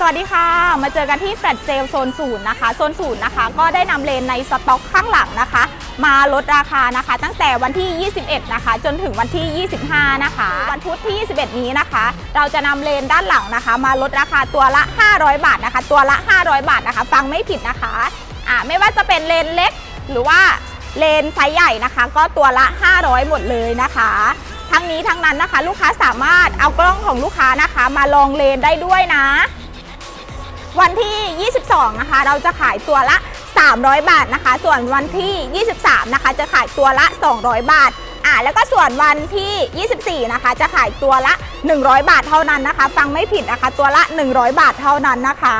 สวัสดีค่ะ มาเจอกันที่แฟลตเซลโซนศูนย์นะคะ โซนศูนย์นะคะ ก็ได้นำเลนในสต็อกข้างหลังนะคะ มาลดราคานะคะ ตั้งแต่วันที่ 21 นะคะ จนถึงวันที่ 25 นะคะ วันพุธที่ 21 นี้นะคะ เราจะนำเลนด้านหลังนะคะ มาลดราคาตัวละ 500 บาทนะคะ ตัวละ 500 บาทนะคะ ฟังไม่ผิดนะคะอ่าไม่ว่าจะเป็นเลนเล็ก หรือว่าเลนไซส์ใหญ่นะคะ ก็ตัวละ 500 หมดเลยนะคะทั้งนี้ทั้งนั้นนะคะ ลูกค้าสามารถเอากล้องของลูกค้านะคะ มาลองเลนได้ด้วยนะ วันที่ 22 นะคะ เราจะขายตัวละ 300 บาทนะคะ ส่วนวันที่ 23 นะคะ จะขายตัวละ 200 บาทอ่าแล้วก็ส่วนวันที่ 24 นะคะ จะขายตัวละ 100 บาทเท่านั้นนะคะ ฟังไม่ผิดนะคะ ตัวละ 100 บาทเท่านั้นนะคะ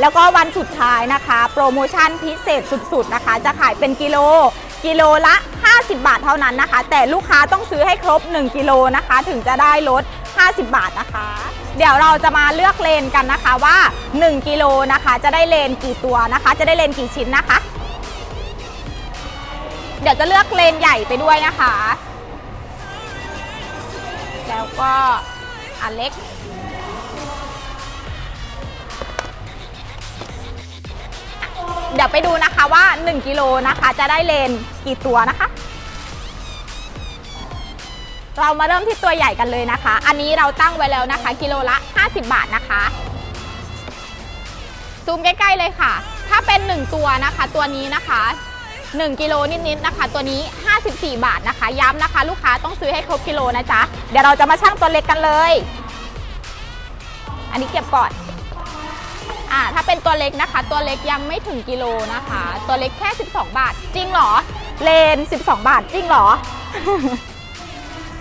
แล้วก็วันสุดท้ายนะคะ โปรโมชั่นพิเศษสุดๆนะคะ จะขายเป็นกิโลกิโลละ 50 บาทเท่านั้นนะคะ แต่ลูกค้าต้องซื้อให้ครบ 1 กิโลนะคะ ถึงจะได้ลด 50 บาทนะคะ เดี๋ยวเราจะมาเลือกเลนกันนะคะว่า 1 กิโลนะคะ จะได้เลนกี่ตัวนะคะ จะได้เลนกี่ชิ้นนะคะ เดี๋ยวจะเลือกเลนใหญ่ไปด้วยนะคะ แล้วก็อันเล็กเดี๋ยวไปดูนะคะว่า 1 กิโลนะคะ จะได้เลนกี่ตัวนะคะ เรามาเริ่มที่ตัวใหญ่กันเลยนะคะ อันนี้เราตั้งไว้แล้วนะคะ กิโลละ 50 บาทนะคะ ซูมใกล้ๆเลยค่ะ ถ้าเป็น 1 ตัวนะคะ ตัวนี้นะคะ 1 กิโลนิดๆนะคะ ตัวนี้ 54 บาทนะคะ ย้ำนะคะ ลูกค้าต้องซื้อให้ครบกิโลนะจ๊ะ เดี๋ยวเราจะมาชั่งตัวเล็กกันเลย อันนี้เก็บก่อนอ่าถ้าเป็นตัวเล็กนะคะ ตัวเล็กยังไม่ถึงกิโลนะคะ ตัวเล็กแค่ 12 บาท จริงเหรอ เลน 12 บาท จริงเหรอ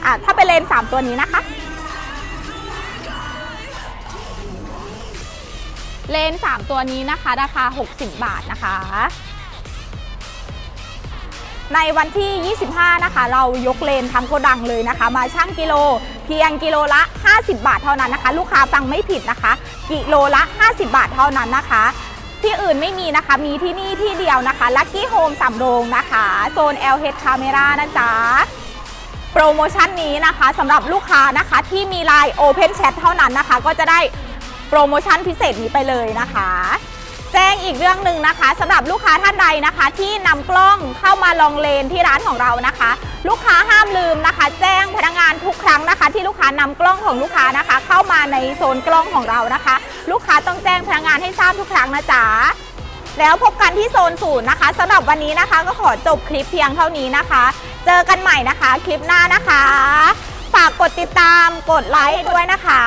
อะถ้าเป็นเลน 3 ตัวนี้นะคะ เลน 3 ตัวนี้นะคะ ราคา 60 บาทนะคะ ในวันที่ 25 นะคะ เรายกเลนทั้งโกดังเลยนะคะ มาชั่งกิโลเพียงกิโลละ 50 บาทเท่านั้นนะคะ ลูกค้าฟังไม่ผิดนะคะ กิโลละ 50 บาทเท่านั้นนะคะที่อื่นไม่มีนะคะ มีที่นี่ที่เดียวนะคะ Lucky Home สำโรงนะคะ โซน LH Camera นะจ๊ะ โปรโมชั่นนี้นะคะสำหรับลูกค้านะคะที่มี Line Open Chat เท่านั้นนะคะ ก็จะได้โปรโมชั่นพิเศษนี้ไปเลยนะคะ แจ้งอีกเรื่องหนึ่งนะคะสำหรับลูกค้าท่านใดนะคะ ที่นำกล้องเข้ามาลองเลนที่ร้านของเรานะคะ ลูกค้าห้ามลืมนะคะ แจ้งพนักงานทุกครั้งนะคะ ที่ลูกค้านำกล้องของลูกค้านะคะ เข้ามาในโซนกล้องของเรานะคะ ลูกค้าต้องแจ้งพนักงานให้ทราบทุกครั้งนะจ๊ะ แล้วพบกันที่โซนศูนย์นะคะสำหรับวันนี้นะคะก็ขอจบคลิปเพียงเท่านี้นะคะ เจอกันใหม่นะคะคลิปหน้านะคะ ฝากกดติดตามกดไลค์ด้วยนะคะ